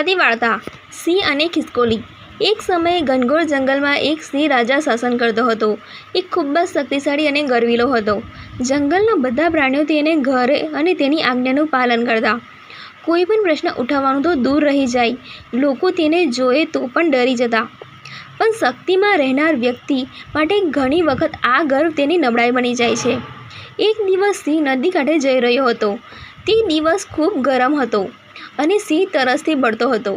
હતી વાર્તા, સિંહ અને ખિસકોલી. એક સમયે ઘનઘોર જંગલમાં એક સિંહ રાજા શાસન કરતો હતો. એ ખૂબ જ શક્તિશાળી અને ગર્વિલો હતો. જંગલના બધા પ્રાણીઓ તેને ઘરે અને તેની આજ્ઞાનું પાલન કરતા. કોઈ પણ પ્રશ્ન ઉઠાવવાનું તો દૂર રહી જાય. લોકો તેને જોએ તો પણ ડરી જતા. પણ શક્તિમાં રહેનાર વ્યક્તિ માટે ઘણી વખત આ ગર્વ તેની નબળાઈ બની જાય છે. એક દિવસ સિંહ નદી કાંઠે જઈ રહ્યો હતો. તે દિવસ ખૂબ ગરમ હતો. અને સિંહ તરસથી બળતો હતો.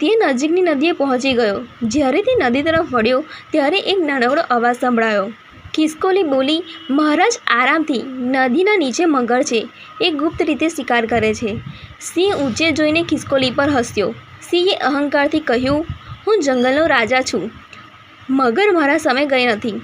તે નજીકની નદીએ પહોંચી ગયો. જ્યારે તે નદી તરફ વળ્યો, ત્યારે એક નાનકડો અવાજ સંભળાયો. ખિસકોલી બોલી, મહારાજ, આરામથી. નદીના નીચે મગર છે. એ ગુપ્ત રીતે શિકાર કરે છે. સિંહ ઊંચે જોઈને ખિસકોલી પર હસ્યો. સિંહે અહંકારથી કહ્યું, હું જંગલનો રાજા છું. મગર મારા સામે ગઈ નથી.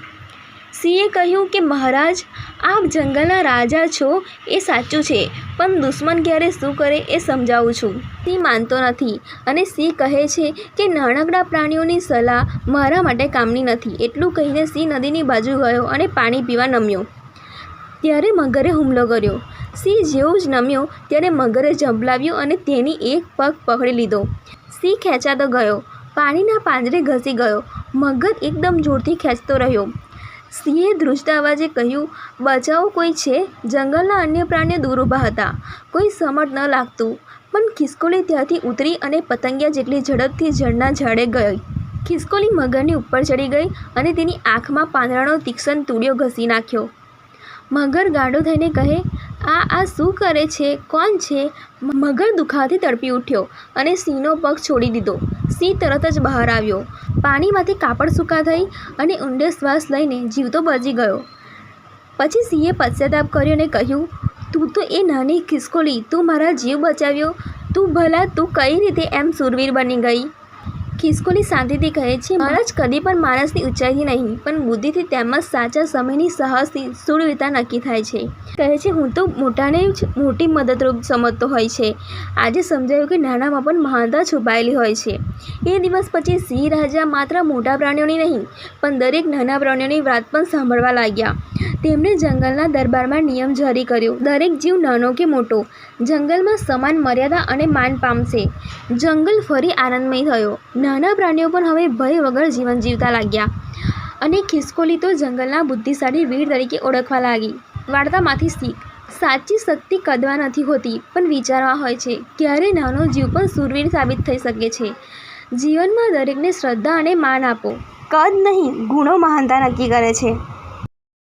સિંહે કહ્યું કે, મહારાજ, આપ જંગલના રાજા છો, એ સાચું છે, પણ દુશ્મન ક્યારે શું કરે એ સમજાવું છું. સિંહ માનતો નથી અને સિંહ કહે છે કે, નાનકડા પ્રાણીઓની સલાહ મારા માટે કામની નથી. એટલું કહીને સિંહ નદીની બાજુ ગયો અને પાણી પીવા નમ્યો. ત્યારે મગરે હુમલો કર્યો. સિંહ જેવો જ નમ્યો, ત્યારે મગરે ઝંપલાવ્યો અને તેની એક પગ પકડી લીધો. સિંહ ખેંચાતો ગયો. પાણીના પાંજરે ઘસી ગયો. મગર એકદમ જોરથી ખેંચતો રહ્યો. સિંહે ધ્રુજતા અવાજે કહ્યું, બચાવો કોઈ છે? જંગલના અન્ય પ્રાણીઓ દૂર ઊભા હતા. કોઈ સમટ ન લાગતું. પણ ખિસકોલી ત્યાંથી ઉતરી અને પતંગિયા જેટલી ઝડપથી ઝડના ઝાડે ગઈ. ખિસકોલી મગરની ઉપર ચડી ગઈ અને તેની આંખમાં પાંદડાનો તીક્ષણ તૂડિયો ઘસી નાખ્યો. મગર ગાંડો થઈને કહે આ આ શું કરે છે? કોણ છે? મગર દુખાવાથી તડપી ઉઠ્યો અને સિંહનો પગ છોડી દીધો. સિંહ તરત જ બહાર આવ્યો. પાણીમાંથી કાપડ સૂકા થઈ અને ઊંડે શ્વાસ લઈને જીવતો બચી ગયો. પછી સિંહે પશ્ચાતાપ કર્યો અને કહ્યું, તું તો એ નાની ખિસકોલી. તું મારા જીવ બચાવ્યો. તું ભલા, તું કઈ રીતે એમ સુરવીર બની ગઈ? ખિસકોલી શાંતિથી કહે છે મહારાજ કદી પણ માણસની ઊંચાઈથી નહીં પણ બુદ્ધિથી તેમજ સાચા સમયની સાહસથી સુરવિતા નક્કી થાય છે. કહે છે હું તો મોટાને જ મોટી મદદરૂપ સમજતો હોય છે. આજે સમજાયું કે નાનામાં પણ મહાનતા છુપાયેલી હોય છે. એ દિવસ પછી સિંહ રાજા માત્ર મોટા પ્રાણીઓની નહીં પણ દરેક નાના પ્રાણીઓની વાત પણ સાંભળવા લાગ્યા. તેમણે જંગલના દરબારમાં નિયમ જારી કર્યો. દરેક જીવ નાનો કે મોટો, જંગલમાં સમાન મર્યાદા અને માન પામશે. જંગલ ફરી આનંદમય થયો. નાના પ્રાણીઓ પણ હવે ભય વગર જીવન જીવતા લાગ્યા અને ખિસકોલી તો જંગલના બુદ્ધિશાળી વીર તરીકે ઓળખવા લાગી. વાર્તામાંથી શીખ, સાચી શક્તિ કદવા નથી હોતી, પણ વિચારવા હોય છે, ક્યારે નાનો જીવ પણ સુરવીર સાબિત થઈ શકે છે. જીવનમાં દરેકને શ્રદ્ધા અને માન આપો. કદ નહીં, ગુણો મહાનતા નક્કી કરે છે.